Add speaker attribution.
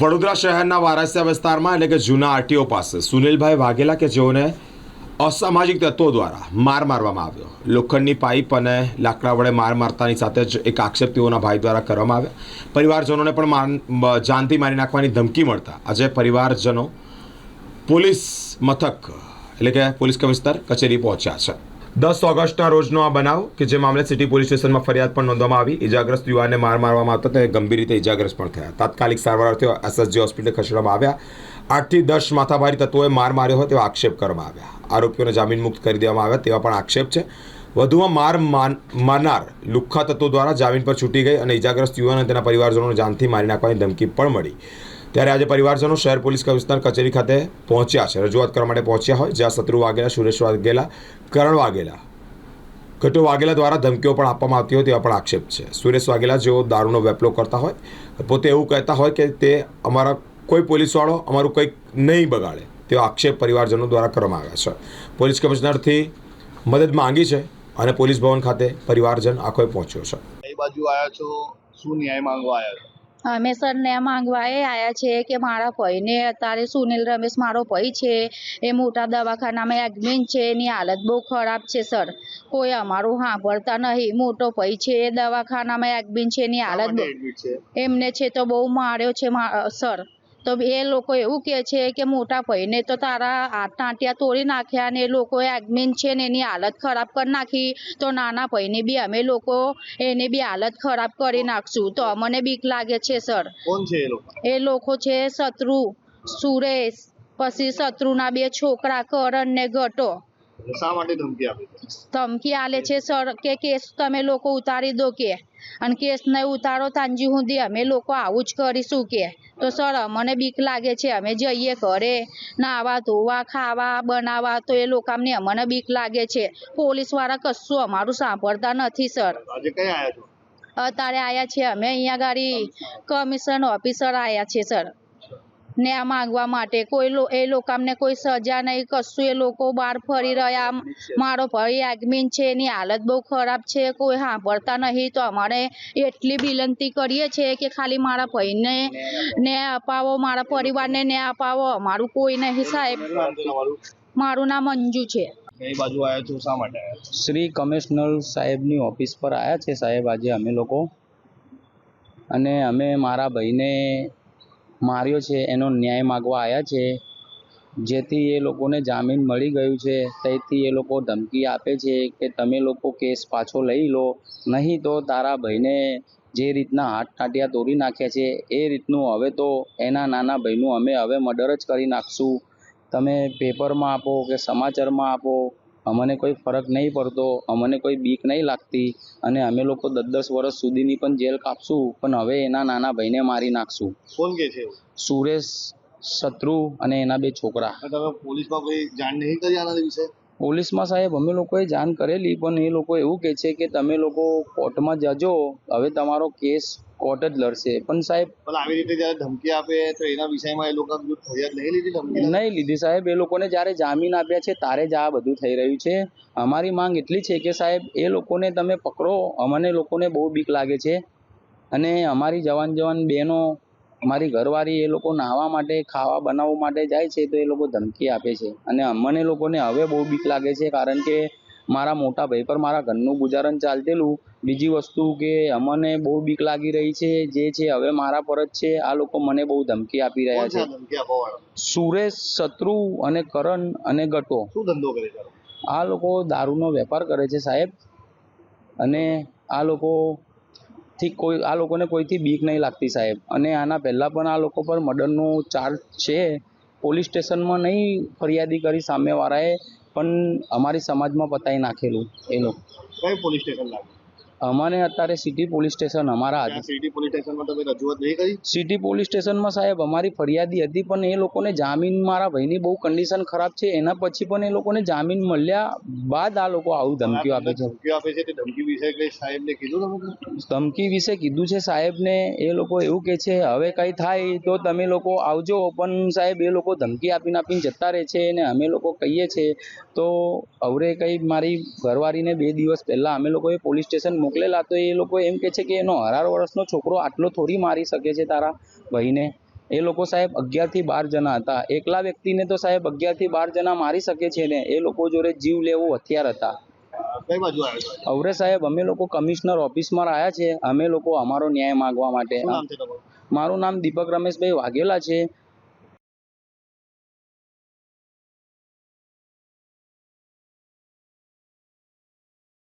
Speaker 1: વડોદરા શહેરના વારાસિયા વિસ્તારમાં એટલે કે જૂના આરટીઓ પાસે સુનિલભાઈ વાઘેલા કે જેઓને અસામાજિક તત્વો દ્વારા માર મારવામાં આવ્યો. લોખંડની પાઇપ અને લાકડા વડે માર મારતાની સાથે જ એક આક્ષેપ તેઓના ભાઈ દ્વારા કરવામાં આવ્યા. પરિવારજનોને પણ માન જાનથી મારી નાખવાની ધમકી મળતા આજે પરિવારજનો પોલીસ મથક, એટલે કે પોલીસ કમિશનર કચેરી પહોંચ્યા છે. દસ ઓગસ્ટના રોજનો આ બનાવ કે જે મામલે સિટી પોલીસ સ્ટેશનમાં ફરિયાદ પણ નોંધવામાં આવી. ઇજાગ્રસ્ત યુવાનને માર મારવામાં આવતા તે ગંભીર રીતે ઇજાગ્રસ્ત પણ થયા. તાત્કાલિક સારવાર અર્થે એસએસજી હોસ્પિટલ ખસેડવામાં આવ્યા. આઠથી દસ માથાભારી તત્વોએ માર માર્યો હોય તેવા આક્ષેપ કરવામાં આવ્યા. આરોપીઓને જામીન મુક્ત કરી દેવામાં આવ્યા તેવા પણ આક્ષેપ છે. વધુમાં માર મારનાર લુખ્ખા તત્વો દ્વારા જામીન પર છૂટી ગઈ અને ઇજાગ્રસ્ત યુવાન અને તેના પરિવારજનોને જાનથી મારી નાખવાની ધમકી પણ મળી. ત્યારે આજે પરિવારજનો શહેર પોલીસ કમિશનર કચેરી ખાતે પહોંચ્યા છે. રજૂઆત કરવા માટે પહોંચ્યા હોય, જ્યાં શત્રુ વાઘેલા, સુરેશ વાઘેલા, કરણ વાઘેલા ઘટો વાઘેલા દ્વારા ધમકીઓ પણ આપવામાં આવતી હોય તેવા પણ આક્ષેપ છે. સુરેશ વાઘેલા જેઓ દારૂનો વેપલો કરતા હોય, પોતે એવું કહેતા હોય કે તે અમારા કોઈ પોલીસવાળો અમારું કંઈક નહીં બગાડે તેવો આક્ષેપ પરિવારજનો દ્વારા કરવામાં આવ્યા છે. પોલીસ કમિશનરથી મદદ માંગી છે અને પોલીસ ભવન ખાતે પરિવારજન આખોએ પહોંચ્યો છે.
Speaker 2: કઈ બાજુ આવ્યા છો, શું ન્યાય માંગવા આવ્યા છો?
Speaker 3: અમે સરને માંગવા એ આવ્યા છે કે મારા ભાઈને અત્યારે સુનિલ રમેશ મારો ભાઈ છે. એ મોટા દવાખાનામાં એડમિન છે. એની હાલત બહુ ખરાબ છે સર. કોઈ અમારું સાંભળતા નહીં. મોટો ભાઈ છે એ દવાખાનામાં એડમિન છે. એની હાલત બહુ- એમને છે તો બહુ માર્યો છે સર. તો એ લોકો એવું કહે છે કે મોટા ભાઈને તો તારા હાથ આંટિયા તોડી નાખ્યા ને એ લોકો એડમિન છે ને એની હાલત ખરાબ કરી નાખી તો નાના ભાઈને બી અમે લોકો એની બી હાલત ખરાબ કરી નાખશું. તો અમને બીક લાગે છે સર.
Speaker 2: કોણ છે એ લોકો?
Speaker 3: એ લોકો છે શત્રુ સુરેશ પછી શત્રુના બે છોકરા કરણ ને ઘટો
Speaker 2: શા માટે ધમકી આપે છે?
Speaker 3: ધમકી આલે છે સર કે કેસ તમે લોકો ઉતારી દો કે. અને કેસ નહીં ઉતારો તાંજી સુધી અમે લોકો આવું જ કરીશું કે. તો સર અમને બીક લાગે છે અમે જઈએ ઘરે નાવા ધોવા ખાવા બનાવવા તો એ લોકો અમને અમને બીક લાગે છે. પોલીસવાળા કશું અમારું સાંભળતા નથી સર.
Speaker 2: આજે કઈ આયા છો?
Speaker 3: અત્યારે આયા છે અમે અહીંયા ગાડી કમિશન ઓફિસર આયા છે સર. ને આ માંગવા માટે. કોઈ એ લોકો અમને કોઈ સજા નહીં કશું. એ લોકો બહાર ફરી રહ્યા. મારો ભાઈ એડમિન છે. એની હાલત બહુ ખરાબ છે. કોઈ સાંભળતા નહીં. તો અમારે એટલી વિનંતી કરીએ છીએ કે ખાલી મારા ભાઈને ન્યાય અપાવો. મારા પરિવારને ને અપાવો. અમારું કોઈ નહીં સાહેબ. મારું નામ અંજુ છે.
Speaker 2: કઈ બાજુ આયા છો શા માટે
Speaker 4: શ્રી કમિશનર સાહેબની ઓફિસ પર આવ્યા છે સાહેબ. આજે અમે લોકો. અને અમે મારા ભાઈને માર્યો છે, એનો ન્યાય માગવા આવ્યા છે. જેથી એ લોકોને જામીન મળી ગયું છે, તેથી એ લોકો ધમકી આપે છે કે તમે લોકો કેસ પાછો લઈ લો. નહીં તો તારા ભાઈને જે રીતના હાથ ટાંટિયા તોડી નાખ્યા છે, એ રીતનું હવે તો એના નાના ભાઈનું અમે હવે મર્ડર જ કરી નાખશું. તમે પેપરમાં આપો કે સમાચારમાં આપો. અમને કોઈ ફરક નહીં પડતો અમને કોઈ બીક નહીં લાગતી અને અમે લોકો દસ દસ વર્ષ સુધીની પણ જેલ કાપશું પણ હવે એના નાના ભાઈને મારી નાખશું.
Speaker 2: કોણ કે છે?
Speaker 4: સુરેશ શત્રુ અને એના બે છોકરા.
Speaker 2: તમે પોલીસમાં કોઈ જાણ નહીં કરી આના વિશે?
Speaker 4: પોલીસમાં સાહેબ અમે લોકોએ જાણ કરેલી પણ એ લોકો એવું કહે છે કે તમે લોકો કોર્ટમાં જજો હવે તમારો કેસ કોર્ટ જ લડશે. પણ સાહેબ
Speaker 2: પણ આવી રીતે જ્યારે ધમકી આપે તો એના વિષયમાં એ લોકો ફરિયાદ નહીં લીધી ધમકી
Speaker 4: નહીં લીધી સાહેબ. એ લોકોને જ્યારે જામીન આપ્યા છે તારે જ આ બધું થઈ રહ્યું છે. અમારી માંગ એટલી છે કે સાહેબ એ લોકોને તમે પકડો. અમને લોકોને બહુ બીક લાગે છે. અને અમારી જવાન જવાન બહેનો અમારી ઘરવાળી એ લોકો નાહવા માટે ખાવા બનાવવા માટે જાય છે તો એ લોકો ધમકી આપે છે. અને અમને લોકોને હવે બહુ બીક લાગે છે કારણ કે મારા મોટા ભાઈ પર મારા ઘરનું ગુજારણ ચાલતેલું. બીજી વસ્તુ કે અમને બહુ બીક લાગી રહી છે જે છે હવે મારા પર જ છે. આ લોકો મને બહુ ધમકી આપી રહ્યા
Speaker 2: છે
Speaker 4: સુરેશ શત્રુ અને કરણ અને ગટો.
Speaker 2: શું ધંધો કરે? આ લોકો
Speaker 4: દારૂનો વેપાર કરે છે સાહેબ. અને આ લોકો થી કોઈ, આ લોકોને કોઈથી બીક નહીં લાગતી સાહેબ. અને આના પહેલાં પણ આ લોકો પર મર્ડરનો ચાર્જ છે. પોલીસ સ્ટેશનમાં નહીં ફરિયાદી કરી સામેવાળાએ, પણ અમારી સમાજમાં પતાઈ નાખેલું એ લોકો.
Speaker 2: કઈ પોલીસ સ્ટેશન લાગે?
Speaker 4: અમારે અત્યારે સિટી પોલીસ સ્ટેશન અમારા
Speaker 2: સિટી પોલીસ સ્ટેશનમાં તમે રજૂઆત નહીં કરી?
Speaker 4: સિટી પોલીસ સ્ટેશનમાં સાહેબ અમારી ફરિયાદી હતી પણ એ લોકોને જામીન મારા ભાઈની બહુ કન્ડિશન ખરાબ છે. એના પછી પણ એ લોકોને જામીન મળ્યા બાદ આ લોકો આવું ધમકીઓ આપે છે.
Speaker 2: ધમકીઓ આપે છે તે ધમકી વિશે સાહેબને કીધું તમે
Speaker 4: ધમકી વિશે કીધું છે સાહેબને એ લોકો એવું કહે છે હવે કંઈ થાય તો તમે લોકો આવજો. પણ સાહેબ એ લોકો ધમકી આપીને આપીને જતા રહે છે અને અમે લોકો કહીએ છીએ તો હવે કંઈ મારી ઘરવાળીને બે દિવસ પહેલાં અમે લોકોએ પોલીસ સ્ટેશન મોકલેલા તો એ લોકો એમ કહે છે કે એનો અઢાર વર્ષનો છોકરો આટલો થોડી મારી શકે છે તારા ભાઈને? એ લોકો સાહેબ અગિયારથી બાર જણા હતા. એકલા વ્યક્તિને તો સાહેબ અગિયારથી બાર જણા મારી શકે છે ને? એ લોકો જોડે જીવ લેવો હથિયાર હતા.
Speaker 2: કઈ બાજુ આવ્યો છો?
Speaker 4: સાહેબ અમે લોકો કમિશનર ઓફિસમાં આવ્યા છે. અમે લોકો અમારો ન્યાય માંગવા માટે. મારું નામ દીપક રમેશભાઈ વાઘેલા છે.